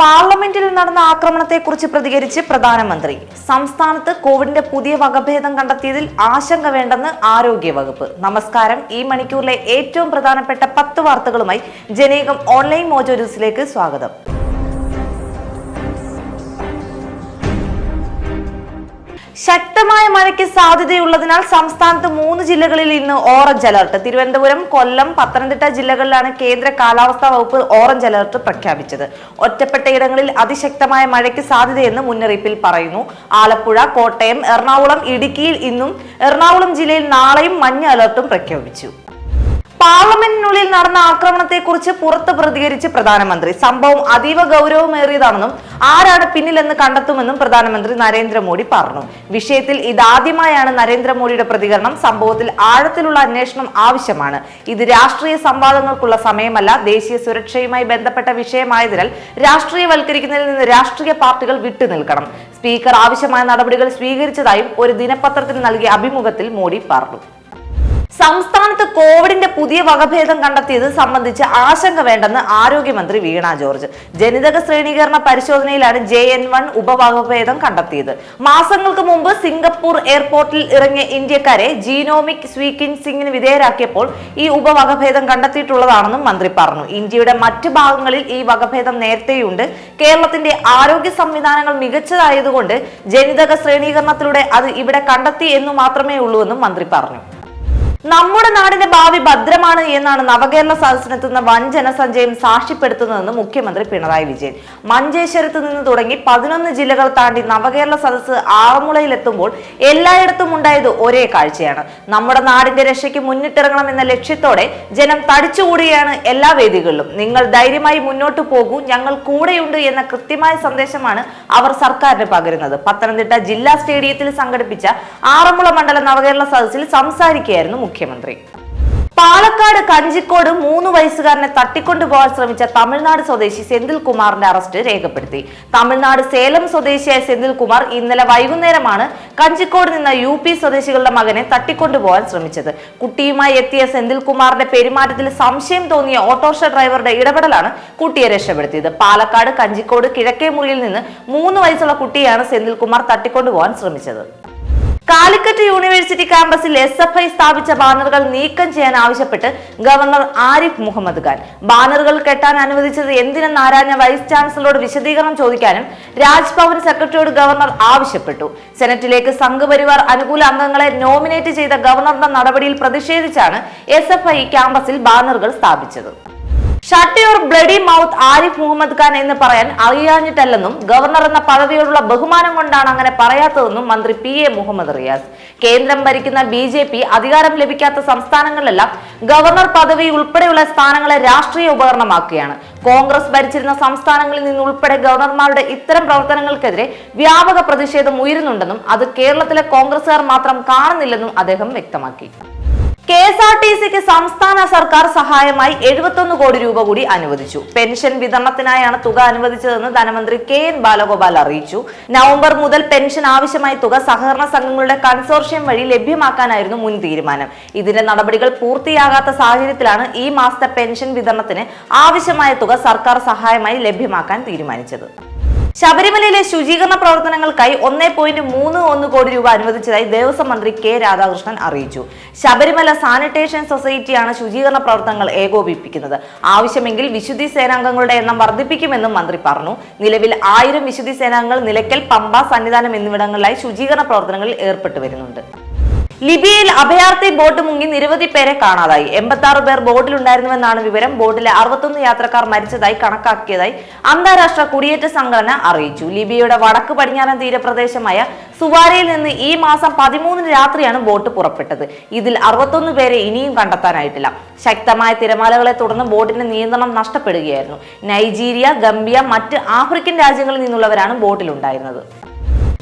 പാർലമെന്റിൽ നടന്ന ആക്രമണത്തെക്കുറിച്ച് പ്രതികരിച്ച് പ്രധാനമന്ത്രി. സംസ്ഥാനത്ത് കോവിഡിന്റെ പുതിയ വകഭേദം കണ്ടെത്തിയതിൽ ആശങ്ക വേണ്ടെന്ന് ആരോഗ്യവകുപ്പ്. നമസ്കാരം. ഈ മണിക്കൂറിലെ ഏറ്റവും പ്രധാനപ്പെട്ട പത്ത് വാർത്തകളുമായി ജനേകം ഓൺലൈൻ മോജോ ന്യൂസിലേക്ക് സ്വാഗതം. മഴയ്ക്ക് സാധ്യതയുള്ളതിനാൽ സംസ്ഥാനത്ത് മൂന്ന് ജില്ലകളിൽ ഇന്ന് ഓറഞ്ച് അലർട്ട് തിരുവനന്തപുരം കൊല്ലം പത്തനംതിട്ട ജില്ലകളിലാണ് കേന്ദ്ര കാലാവസ്ഥാ വകുപ്പ് ഓറഞ്ച് അലർട്ട് പ്രഖ്യാപിച്ചത്. ഒറ്റപ്പെട്ടയിടങ്ങളിൽ അതിശക്തമായ മഴയ്ക്ക് സാധ്യതയെന്ന് മുന്നറിയിപ്പിൽ പറയുന്നു. ആലപ്പുഴ കോട്ടയം എറണാകുളം ഇടുക്കിയിൽ ഇന്നും എറണാകുളം ജില്ലയിൽ നാളെയും മഞ്ഞ അലർട്ടും പ്രഖ്യാപിച്ചു. പാർലമെന്റിനുള്ളിൽ നടന്ന ആക്രമണത്തെക്കുറിച്ച് പുറത്ത് പ്രതികരിച്ച് പ്രധാനമന്ത്രി. സംഭവം അതീവ ഗൗരവമേറിയതാണെന്നും ആരാണ് പിന്നിലെന്ന് കണ്ടെത്തുമെന്നും പ്രധാനമന്ത്രി നരേന്ദ്രമോദി പറഞ്ഞു. വിഷയത്തിൽ ഇതാദ്യമായാണ് നരേന്ദ്രമോദിയുടെ പ്രതികരണം. സംഭവത്തിൽ ആഴത്തിലുള്ള അന്വേഷണം ആവശ്യമാണ്. ഇത് രാഷ്ട്രീയ സംവാദങ്ങൾക്കുള്ള സമയമല്ല ദേശീയ സുരക്ഷയുമായി ബന്ധപ്പെട്ട വിഷയമായതിനാൽ രാഷ്ട്രീയവൽക്കരിക്കുന്നതിൽ നിന്ന് രാഷ്ട്രീയ പാർട്ടികൾ വിട്ടുനിൽക്കണം സ്പീക്കർ ആവശ്യമായ നടപടികൾ സ്വീകരിച്ചതായും ഒരു ദിനപത്രത്തിന് നൽകിയ അഭിമുഖത്തിൽ മോദി പറഞ്ഞു. സംസ്ഥാനത്ത് കോവിഡിന്റെ പുതിയ വകഭേദം കണ്ടെത്തിയത് സംബന്ധിച്ച് ആശങ്ക വേണ്ടെന്ന് ആരോഗ്യമന്ത്രി വീണ ജോർജ്. ജനിതക ശ്രേണീകരണ പരിശോധനയിലാണ് ജെ എൻ വൺ ഉപവകഭേദം കണ്ടെത്തിയത്. മാസങ്ങൾക്ക് മുമ്പ് സിംഗപ്പൂർ എയർപോർട്ടിൽ ഇറങ്ങിയ ഇന്ത്യക്കാരെ ജീനോമിക് സ്വീക്വൻസിംഗിന് വിധേയരാക്കിയപ്പോൾ ഈ ഉപവകഭേദം കണ്ടെത്തിയിട്ടുള്ളതാണെന്നും മന്ത്രി പറഞ്ഞു. ഇന്ത്യയുടെ മറ്റ് ഭാഗങ്ങളിൽ ഈ വകഭേദം നേരത്തെയുണ്ട്. കേരളത്തിന്റെ ആരോഗ്യ സംവിധാനങ്ങൾ മികച്ചതായതുകൊണ്ട് ജനിതക ശ്രേണീകരണത്തിലൂടെ അത് ഇവിടെ കണ്ടെത്തി എന്ന് മാത്രമേ ഉള്ളൂ എന്നും മന്ത്രി പറഞ്ഞു. നമ്മുടെ നാടിന്റെ ഭാവി ഭദ്രമാണ് എന്നാണ് നവകേരള സദസ്സിനെത്തുന്ന വൻ ജനസഞ്ചയം സാക്ഷ്യപ്പെടുത്തുന്നതെന്ന് മുഖ്യമന്ത്രി പിണറായി വിജയൻ. മഞ്ചേശ്വരത്ത് നിന്ന് തുടങ്ങി പതിനൊന്ന് ജില്ലകൾ താണ്ടി നവകേരള സദസ്സ് ആറന്മുളയിലെത്തുമ്പോൾ എല്ലായിടത്തും ഉണ്ടായത് ഒരേ കാഴ്ചയാണ്. നമ്മുടെ നാടിന്റെ രക്ഷയ്ക്ക് മുന്നിട്ടിറങ്ങണം എന്ന ലക്ഷ്യത്തോടെ ജനം തടിച്ചുകൂടിയാണ് എല്ലാ വേദികളിലും. നിങ്ങൾ ധൈര്യമായി മുന്നോട്ട് പോകൂ ഞങ്ങൾ കൂടെയുണ്ട് എന്ന കൃത്യമായ സന്ദേശമാണ് അവർ സർക്കാരിന് പകരുന്നത്. പത്തനംതിട്ട ജില്ലാ സ്റ്റേഡിയത്തിൽ സംഘടിപ്പിച്ച ആറന്മുള മണ്ഡല നവകേരള സദസ്സിൽ സംസാരിക്കുകയായിരുന്നു മുഖ്യമന്ത്രി. പാലക്കാട് കഞ്ചിക്കോട് മൂന്ന് വയസ്സുകാരനെ തട്ടിക്കൊണ്ടുപോകാൻ ശ്രമിച്ച തമിഴ്നാട് സ്വദേശി സെന്തിൽ കുമാറിന്റെ അറസ്റ്റ് രേഖപ്പെടുത്തി. തമിഴ്നാട് സേലം സ്വദേശിയായ സെന്തിൽ കുമാർ ഇന്നലെ വൈകുന്നേരമാണ് കഞ്ചിക്കോട് നിന്ന് യു പി സ്വദേശികളുടെ മകനെ തട്ടിക്കൊണ്ടുപോകാൻ ശ്രമിച്ചത്. കുട്ടിയുമായി എത്തിയ സെന്തിൽ കുമാറിന്റെ പെരുമാറ്റത്തിൽ സംശയം തോന്നിയ ഓട്ടോറിക്ഷ ഡ്രൈവറുടെ ഇടപെടലാണ് കുട്ടിയെ രക്ഷപ്പെടുത്തിയത്. പാലക്കാട് കഞ്ചിക്കോട് കിഴക്കേ മുറിയിൽ നിന്ന് മൂന്ന് വയസ്സുള്ള കുട്ടിയാണ് സെന്തിൽ കുമാർ തട്ടിക്കൊണ്ടുപോകാൻ ശ്രമിച്ചത്. കാലിക്കറ്റ് യൂണിവേഴ്സിറ്റി ക്യാമ്പസിൽ എസ് എഫ് ഐ സ്ഥാപിച്ച ബാനറുകൾ നീക്കം ചെയ്യാൻ ആവശ്യപ്പെട്ട് ഗവർണർ ആരിഫ് മുഹമ്മദ് ഖാൻ. ബാനറുകൾ കെട്ടാൻ അനുവദിച്ചത് എന്തിനെന്ന് ആരാഞ്ഞ വൈസ് ചാൻസലറോട് വിശദീകരണം ചോദിക്കാനും രാജ്ഭവൻ സെക്രട്ടറിയോട് ഗവർണർ ആവശ്യപ്പെട്ടു. സെനറ്റിലേക്ക് സംഘപരിവാർ അനുകൂല അംഗങ്ങളെ നോമിനേറ്റ് ചെയ്ത ഗവർണറുടെ നടപടിയിൽ പ്രതിഷേധിച്ചാണ് എസ് ക്യാമ്പസിൽ ബാനറുകൾ സ്ഥാപിച്ചത്. Shut your bloody mouth Arif Mohammed Khan എന്ന് പറയാൻ അറിയാഞ്ഞിട്ടല്ലെന്നും ഗവർണർ എന്ന പദവിയോടുള്ള ബഹുമാനം കൊണ്ടാണ് അങ്ങനെ പറയാത്തതെന്നും മന്ത്രി പി എ മുഹമ്മദ് റിയാസ്. കേന്ദ്രം ഭരിക്കുന്ന ബി ജെ പി അധികാരം ലഭിക്കാത്ത സംസ്ഥാനങ്ങളിലെല്ലാം ഗവർണർ പദവി ഉൾപ്പെടെയുള്ള സ്ഥാനങ്ങളെ രാഷ്ട്രീയ ഉപകരണമാക്കുകയാണ് കോൺഗ്രസ് ഭരിച്ചിരുന്ന സംസ്ഥാനങ്ങളിൽ നിന്നുൾപ്പെടെ ഗവർണർമാരുടെ ഇത്തരം പ്രവർത്തനങ്ങൾക്കെതിരെ വ്യാപക പ്രതിഷേധം ഉയരുന്നുണ്ടെന്നും അത് കേരളത്തിലെ കോൺഗ്രസുകാർ മാത്രം കാണുന്നില്ലെന്നും അദ്ദേഹം വ്യക്തമാക്കി. കെ എസ് ആർ ടി സിക്ക് സംസ്ഥാന സർക്കാർ സഹായമായി എഴുപത്തൊന്ന് കോടി രൂപ കൂടി അനുവദിച്ചു. പെൻഷൻ വിതരണത്തിനായാണ് തുക അനുവദിച്ചതെന്ന് ധനമന്ത്രി കെ എൻ ബാലഗോപാൽ അറിയിച്ചു. നവംബർ മുതൽ പെൻഷൻ ആവശ്യമായ തുക സഹകരണ സംഘങ്ങളുടെ കൺസോർഷ്യം വഴി ലഭ്യമാക്കാനായിരുന്നു മുൻ തീരുമാനം. ഇതിന്റെ നടപടികൾ പൂർത്തിയാകാത്ത സാഹചര്യത്തിലാണ് ഈ മാസത്തെ പെൻഷൻ വിതരണത്തിന് ആവശ്യമായ തുക സർക്കാർ സഹായമായി ലഭ്യമാക്കാൻ തീരുമാനിച്ചത്. ശബരിമലയിലെ ശുചീകരണ പ്രവർത്തനങ്ങൾക്കായി ഒന്നേ പോയിന്റ് മൂന്ന് ഒന്ന് കോടി രൂപ അനുവദിച്ചതായി ദേവസ്വം മന്ത്രി കെ രാധാകൃഷ്ണൻ അറിയിച്ചു. ശബരിമല സാനിറ്റേഷൻ സൊസൈറ്റിയാണ് ശുചീകരണ പ്രവർത്തനങ്ങൾ ഏകോപിപ്പിക്കുന്നത്. ആവശ്യമെങ്കിൽ വിശുദ്ധി സേനാംഗങ്ങളുടെ എണ്ണം വർദ്ധിപ്പിക്കുമെന്നും മന്ത്രി പറഞ്ഞു. നിലവിൽ ആയിരം വിശുദ്ധി സേനാംഗങ്ങൾ നിലയ്ക്കൽ പമ്പ സന്നിധാനം എന്നിവിടങ്ങളിലായി ശുചീകരണ പ്രവർത്തനങ്ങളിൽ ഏർപ്പെട്ടു വരുന്നുണ്ട് ലിബിയയിൽ അഭയാർത്ഥി ബോട്ട് മുങ്ങി നിരവധി പേരെ കാണാതായി. എൺപത്തി ആറ് പേർ ബോട്ടിലുണ്ടായിരുന്നുവെന്നാണ് വിവരം. ബോട്ടിലെ അറുപത്തൊന്ന് യാത്രക്കാർ മരിച്ചതായി കണക്കാക്കിയതായി അന്താരാഷ്ട്ര കുടിയേറ്റ സംഘടന അറിയിച്ചു. ലിബിയയുടെ വടക്ക് പടിഞ്ഞാറൻ തീരപ്രദേശമായ സുവാരയിൽ നിന്ന് ഈ മാസം പതിമൂന്നിന് രാത്രിയാണ് ബോട്ട് പുറപ്പെട്ടത്. ഇതിൽ അറുപത്തൊന്ന് പേരെ ഇനിയും കണ്ടെത്താനായിട്ടില്ല. ശക്തമായ തിരമാലകളെ തുടർന്ന് ബോട്ടിന്റെ നിയന്ത്രണം നഷ്ടപ്പെടുകയായിരുന്നു. നൈജീരിയ ഗംബിയ മറ്റ് ആഫ്രിക്കൻ രാജ്യങ്ങളിൽ നിന്നുള്ളവരാണ് ബോട്ടിലുണ്ടായിരുന്നത്.